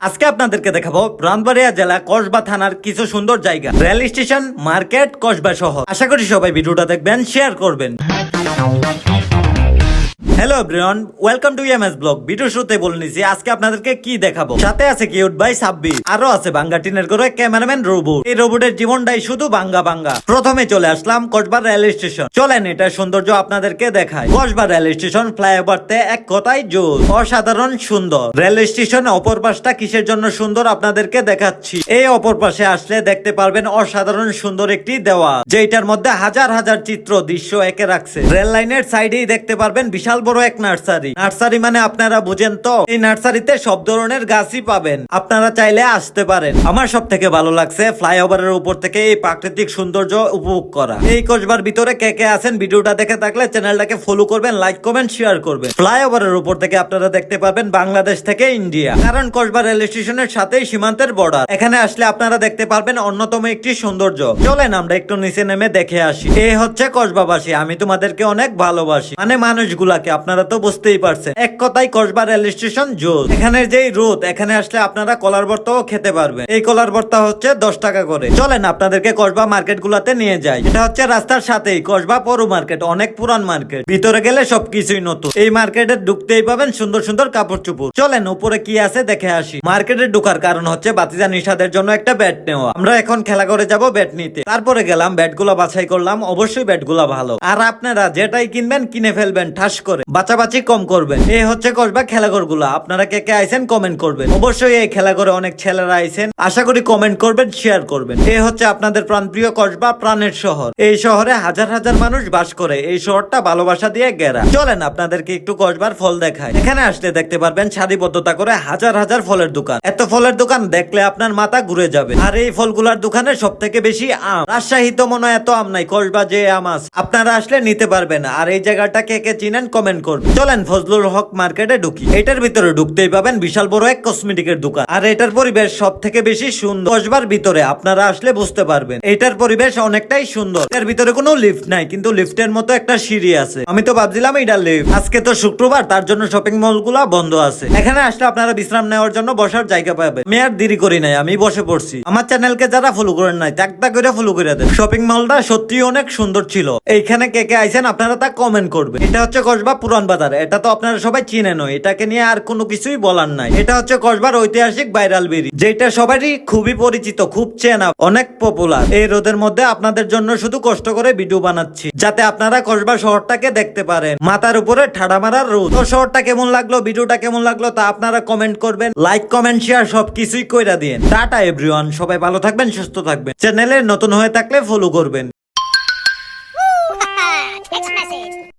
আজকে আপনাদেরকে দেখাবো ব্রাহ্মণবাড়িয়া জেলা কসবা থানার কিছু সুন্দর জায়গা। রেল স্টেশন, মার্কেট, কসবা শহর। আশা করি সবাই ভিডিওটা দেখবেন শেয়ার করবেন। Hello everyone welcome to MS blog video শুরুতে বলে নিছি, আজকে আপনাদেরকে কি দেখাবো? সাথে আছে কিউট ভাই সাব্বির আরও আছে বাঙ্গা টিনের করে ক্যামেরাম্যান রোবট এই রোবটের জীবনটাই শুধু বাঙ্গা বাঙ্গা। প্রথমে চলে আসলাম কসবা রেল স্টেশন চলেন, এটা সৌন্দর্য আপনাদেরকে দেখায় কসবা রেল স্টেশন ফ্লাইওভারতে এক কথায় জোর। অসাধারণ সুন্দর। রেল স্টেশন অপর পাশটা কিসের জন্য সুন্দর আপনাদেরকে দেখাচ্ছি। এই অপর পাশে আসলে দেখতে পারবেন অসাধারণ সুন্দর একটি দেওয়া যেটার মধ্যে হাজার হাজার চিত্র দৃশ্য একে রাখছে। রেল লাইনের সাইডেই দেখতে পারবেন বিশাল বড় এক নার্সারি। নার্সারি মানে আপনারা বুঝেন তো? এই নার্সারিতে সব ধরনের গাছই পাবেন। আপনারা চাইলে আসতে পারেন। আমার সব থেকে ভালো লাগছে ফ্লাইওভারের উপর থেকে এই প্রাকৃতিক সৌন্দর্য উপভোগ করা। এই কসবার ভিতরে কে কে আছেন ভিডিওটা দেখে থাকলে চ্যানেলটাকে ফলো করবেন লাইক কমেন্ট শেয়ার করবেন। ফ্লাইওভারের উপর থেকে আপনারা দেখতে পাবেন বাংলাদেশ থেকে ইন্ডিয়া। কারণ কসবা রেল স্টেশনের সাথেই সীমান্তের বর্ডার এখানে আসলে আপনারা দেখতে পারবেন অন্যতম একটি সৌন্দর্য। চলেন আমরা একটু নিচে নেমে দেখে আসি। এই হচ্ছে কসবাবাসী আমি তোমাদেরকে অনেক ভালোবাসি। মানে মানুষগুলাকে। আপনারা তো বুঝতেই পারছেন। এক কথাই কসবা রেল স্টেশন জোর। এখানে যেই রোদ, এখানে আসলে আপনারা কলার ভর্তাও খেতে পারবেন। এই কলার ভর্তা হচ্ছে দশ টাকা করে। চলেন, আপনাদেরকে কসবা মার্কেট গুলাতে নিয়ে যাই। এটা হচ্ছে রাস্তার সাথেই, কসবা পৌর মার্কেট, অনেক পুরান মার্কেট। ভিতরে গেলে সবকিছুই নতুন। এই মার্কেটে ঢুকতেই পাবেন সুন্দর সুন্দর কাপড় চুপড়। চলেন, উপরে কি আছে দেখে আসি। মার্কেটে ঢুকার কারণ হচ্ছে বাতিজা নিষাদের জন্য একটা ব্যাট নেওয়া। আমরা এখন খেলা করে যাব ব্যাট নিতে। তারপরে গেলাম ব্যাটগুলো বাছাই করলাম। অবশ্যই ব্যাটগুলো ভালো। আর আপনারা যেটাই কিনবেন, কিনে ফেলবেন, ঠাস করে। বাছাবাছি কম করবেন। এই হচ্ছে কসবা খেলাঘরগুলা আপনারা কে কে আইছেন কমেন্ট করবেন। অবশ্যই এই খেলাঘরে অনেক ছেলেরা আইছেন। আশা করি কমেন্ট করবেন শেয়ার করবেন। এই হচ্ছে আপনাদের প্রাণপ্রিয় কসবা প্রাণের শহর। এই শহরে হাজার হাজার মানুষ বাস করে। এই শহরটা ভালোবাসা দিয়ে ঘেরা। চলেন, আপনাদেরকে একটু কসবার ফল দেখায় এখানে আসলে দেখতে পারবেন, সারিবদ্ধতা করে হাজার হাজার ফলের দোকান। এত ফলের দোকান দেখলে আপনার মাথা ঘুরে যাবে। আর এই ফলগুলার দোকানে সব থেকে বেশি আম। রাজশাহী তো মনে হয় এত আম নাই, কসবা যে আম আছে। আপনারা আসলে নিতে পারবেন। আর এই জায়গাটা কে কে চিনেন কমেন্ট করবেন চলেন ফজলুল হক মার্কেটে ঢুকি। এটার ভিতরে ঢুকতেই পাবেন বিশাল বড় এক কসমেটিকের দোকান। আর এটার পরিবেশ সব থেকে বেশি সুন্দর। কসবার ভিতরে আপনারা আসলে বুঝতে পারবেন। এটার পরিবেশ অনেকটাই সুন্দর। এর ভিতরে কোনো লিফট নাই, কিন্তু লিফটের মতো একটা সিঁড়ি আছে। আমি তো ভাবছিলাম এটা লিফট আজকে তো শুক্রবার, তার জন্য শপিং মলগুলা বন্ধ আছে। এখানে আসলে আপনারা বিশ্রাম নেওয়ার জন্য বসার জায়গা পাবেন। আমি আর দেরি করি নাই, আমি বসে পড়ছি। আমার চ্যানেলকে যারা ফলো করেন নাই তাক করে ফলো করে দেন। শপিং মলটা সত্যি অনেক সুন্দর ছিল। এইখানে কে কে আইছেন আপনারা তা কমেন্ট করবেন। এটা হচ্ছে কসবা পুরান বাজার, এটা তো আপনারা সবাই চিনেন এটাকে নিয়ে আর কোনো কিছুই বলার নাই। এটা হচ্ছে কসবার ঐতিহাসিক ভাইরাল বেরি, যেটা সবারই খুবই পরিচিত, খুব চেনা, অনেক পপুলার এই রোদের মধ্যে আপনাদের জন্য শুধু কষ্ট করে ভিডিও বানাচ্ছি, যাতে আপনারা কসবা শহরটাকে দেখতে পারেন। মাথার উপরে ঠাডা মারার রোদ। তো শহরটা কেমন লাগল, ভিডিওটা কেমন লাগল তা আপনারা কমেন্ট করবেন লাইক কমেন্ট শেয়ার সবকিছুই কইরা দিন টাটা এভরিওয়ান সবাই ভালো থাকবেন, সুস্থ থাকবেন। চ্যানেলে নতুন হয়ে থাকলে ফলো করবেন।